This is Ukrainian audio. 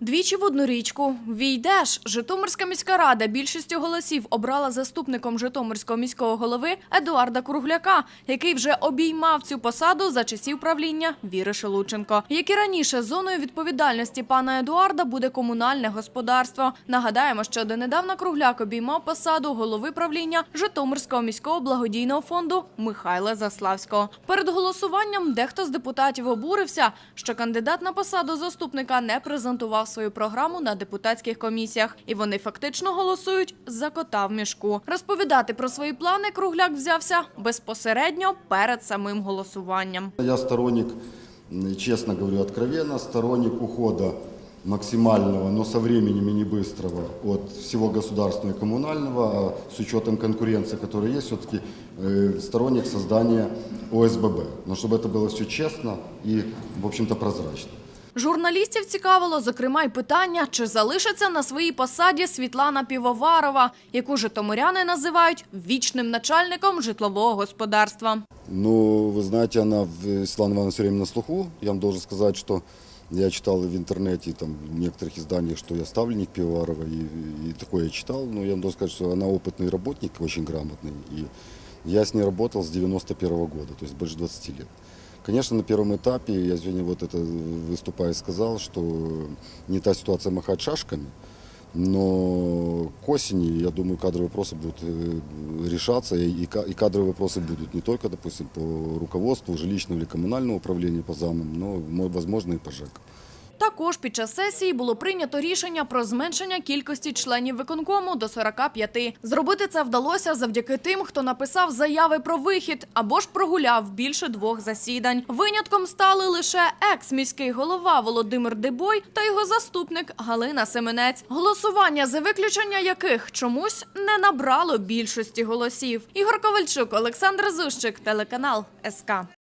Двічі в одну річку. Війдеш. Житомирська міська рада більшістю голосів обрала заступником Житомирського міського голови Едуарда Кругляка, який вже обіймав цю посаду за часів правління Віри Шелученко. Як і раніше, зоною відповідальності пана Едуарда буде комунальне господарство. Нагадаємо, що донедавна Кругляк обіймав посаду голови правління Житомирського міського благодійного фонду Михайла Заславського. Перед голосуванням дехто з депутатів обурився, що кандидат на посаду заступника не презентував свою програму на депутатських комісіях, і вони фактично голосують за кота в мішку. Розповідати про свої плани Кругляк взявся безпосередньо перед самим голосуванням. Я сторонник, м, честно говорю, откровенно, сторонник ухода максимального, но со временем и не быстрого от всего государственного и коммунального, а с учетом конкуренции, которая есть, все-таки э, сторонник создания ОСББ. Но чтобы это было все честно и, в общем-то, прозрачно. Журналістів цікавило, зокрема, й питання, чи залишиться на своїй посаді Світлана Півоварова, яку житомиряни називають вічним начальником житлового господарства. Ну, вы знаете, она, в- Светлана Ивановна все время на слуху. Я вам должен сказать, что я читал в интернете, там, в некоторых изданиях, что я ставленник Пивоварова, и, и такое я читал. Но я вам должен сказать, что она опытный работник, очень грамотный. И я с ней работал с 91 года, то есть больше 20 лет. Конечно, на первом этапе, я сегодня вот это выступая сказал, что не та ситуация махать шашками, но к осени, я думаю, кадровые вопросы будут э, решаться, и, и ка- и кадровые вопросы будут не только, допустим, по руководству жилищного или коммунального управления, по замам, но, мо- возможно, и по ЖЭК. Також під час сесії було прийнято рішення про зменшення кількості членів виконкому до 45. Зробити це вдалося завдяки тим, хто написав заяви про вихід або ж прогуляв більше двох засідань. Винятком стали лише екс-міський голова Володимир Дебой та його заступник Галина Семенець. Голосування за виключення яких чомусь не набрало більшості голосів. Ігор Ковальчук, Олександр Зущик, телеканал СК.